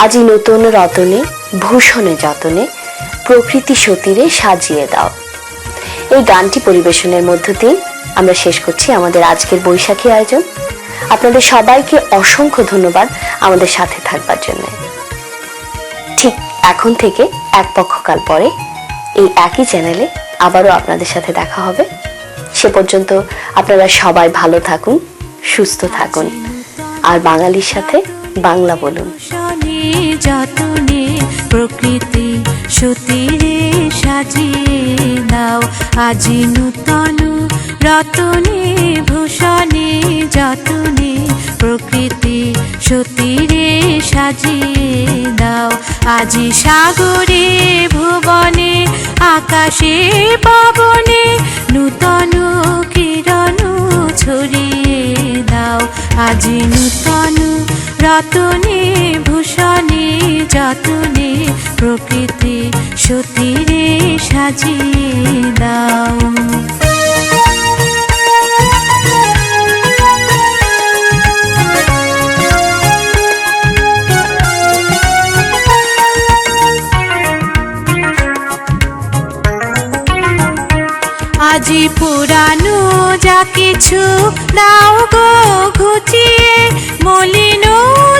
আজি নূতন রতনে, ভূষণে যতনে, প্রকৃতি সতীরে সাজিয়ে দাও। এই গানটি পরিবেশনের মধ্য দিয়ে আমরা শেষ করছি আমাদের আজকের বৈশাখী আয়োজন। আপনাদের সবাইকে অসংখ্য ধন্যবাদ আমাদের সাথে থাকবার জন্য। ঠিক এখন থেকে এক পক্ষকাল পরে এই একই চ্যানেলে আবারও আপনাদের সাথে দেখা হবে। সে পর্যন্ত আপনারা সবাই ভালো থাকুন, সুস্থ থাকুন। আর বাঙালির সাথে বাংলা বলুন। শনি যতনে প্রকৃতি সতীরে সাজিয়ে দাও আজি নূতন রতনে, ভূষণে যতনে প্রকৃতি সতীরে সাজিয়ে দাও আজি সাগরে, ভুবনে, আকাশে, পবনে নূতন প্রকৃতি সতীরে সাজিয়ে দাও। আজি পুরানো যা কিছু দাও গো ঘুচিয়ে মলিন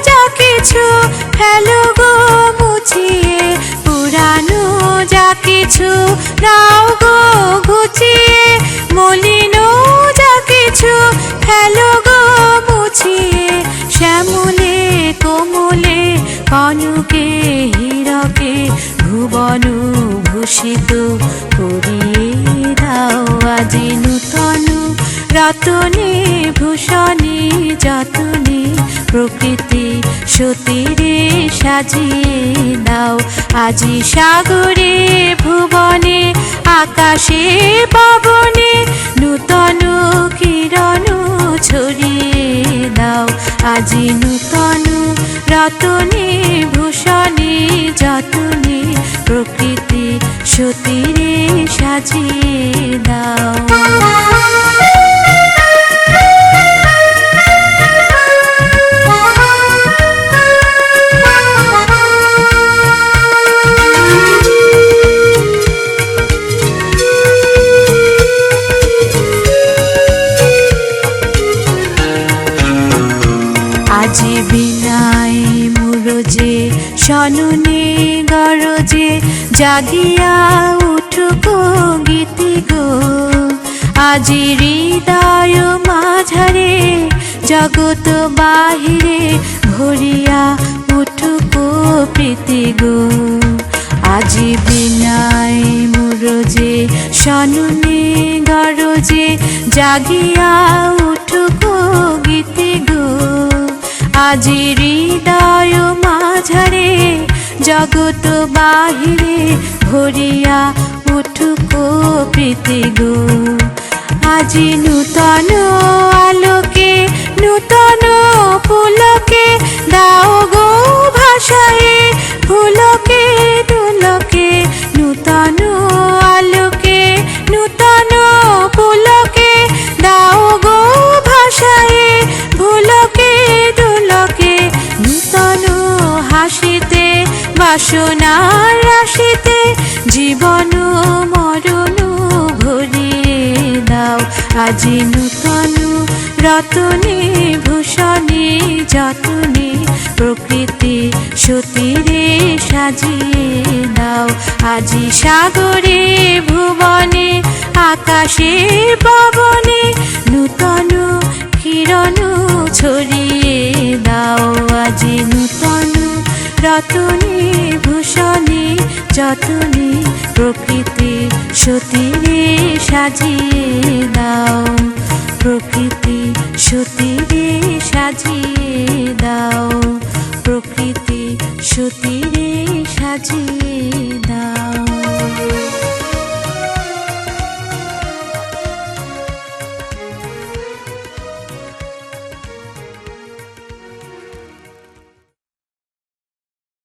যা ভূষিত করিয়ে দাও আজি নূতন রতনে, ভূষণে যতনে প্রকৃতি সতীরে সাজিয়ে দাও আজি সাগরে, ভুবনে, আকাশে, পবনে নূতন কিরণ ছড়িয়ে দাও আজি নূতন রতনে সতীরে সাজিয়ে দাও। আজি মুরজে সননে গরজে জাগিয়া উঠুকো গীতি গো আজি হৃদয় মাঝারে, জগত বাহিরে ভরিয়া উঠুকো প্রীতি গো আজি বিনাই মুরজে, সনুনে গরজে জাগিয়া উঠুকো গীতি গো আজি মাঝারে জগত বাহিরে ভরিয়া উঠুক প্রীতি গো। আজি নূতন আলোকে আজি নূতন রতনে, ভূষণে, যতনে, প্রকৃতি সতীরে সাজিয়ে দাও আজি সাগরে ভুবনে, আকাশে পবনে, নূতন কিরণ ছড়িয়ে দাও। আজি নূতন রতনে, ভূষণে, যতনে, প্রকৃতি সতীরে সাজিয়ে দাও। প্রকৃতি সতীরে সাজিয়ে দাও। প্রকৃতি সতীরে সাজিয়ে